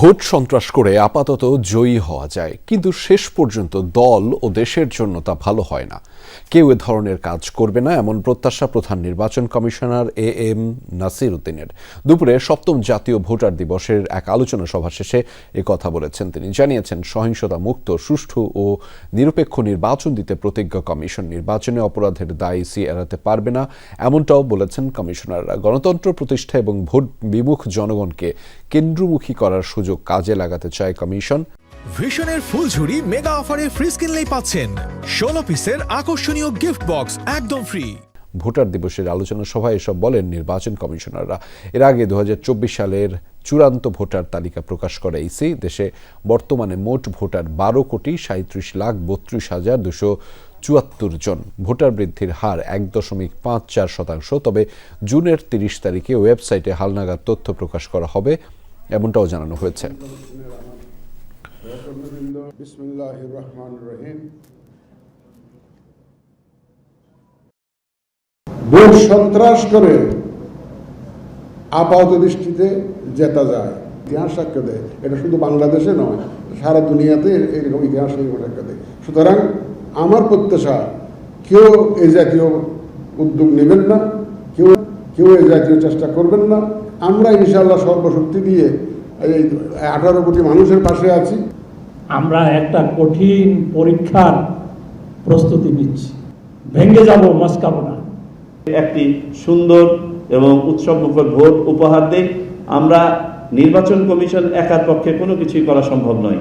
Vote সন্ত্রাস করে আপাতত জয়ী হওয়া যায়। কিন্তু শেষ পর্যন্ত দল ও দেশের জন্য তা ভালো হয় না। কেউ এ ধরনের কাজ করবে না, এমন প্রত্যাশা প্রধান নির্বাচন কমিশনার এ এম নাসির উদ্দিনের দুপুরে সপ্তম জাতীয় ভোটার দিবসের এক আলোচনা সভা শেষে এ কথা বলেছেন তিনি। জানিয়েছেন, সহিংসতা মুক্ত, সুষ্ঠু ও নিরপেক্ষ নির্বাচন দিতে প্রতিজ্ঞা কমিশন নির্বাচনে অপরাধের দায় সি এড়াতে পারবে না, এমনটাও বলেছেন কমিশনাররা। গণতন্ত্র প্রতিষ্ঠা এবং ভোট বিমুখ জনগণকে কেন্দ্রমুখী করার সুযোগ কাজে লাগাতে চায় কমিশন। ভিশনের ফুলঝুরি মেগা অফারে ফ্রিজ কিনলেই পাচ্ছেন। ষোলো পিসের আকর্ষণীয় গিফট বক্স একদম ফ্রি। ভোটার দিবসের আলোচনা সভায় এসব বলেন নির্বাচন কমিশনাররা। এর আগে দু হাজার চব্বিশ সালের চূড়ান্ত ভোটার তালিকা প্রকাশ করে ইসি। দেশে বর্তমানে মোট ভোটার বারো কোটি সাঁত্রিশ লাখ বত্রিশ হাজার দুশো চুয়াত্তর জন। ভোটার বৃদ্ধির হার এক দশমিক পাঁচ চার শতাংশ। তবে জুনের তিরিশ তারিখে ওয়েবসাইটে হালনাগাদ তথ্য প্রকাশ করা হবে। এমনটাও জানানো হয়েছে। সন্ত্রাস করে আপাত দৃষ্টিতে জেতা যায়, ইতিহাস সাক্ষ্য দেয়। এটা শুধু বাংলাদেশে নয়, সারা দুনিয়াতে এরকম ইতিহাস সাক্ষ্য দেয়। সুতরাং আমার প্রত্যাশা, কেউ এই জাতীয় উদ্যোগ নেবেন না, কেউ কেউ এই জাতীয় চেষ্টা করবেন না। আমরা ইনশাল্লাহ সর্বশক্তি দিয়ে এই আঠারো কোটি মানুষের পাশে আছি। আমরা একটা কঠিন পরীক্ষার প্রস্তুতি নিচ্ছি। ভেঙে যাব মস্কাবো না। একটি সুন্দর এবং উৎসবমুখর ভোট উপহার দিক আমরা নির্বাচন কমিশন একার পক্ষে কোনো কিছুই করা সম্ভব নয়।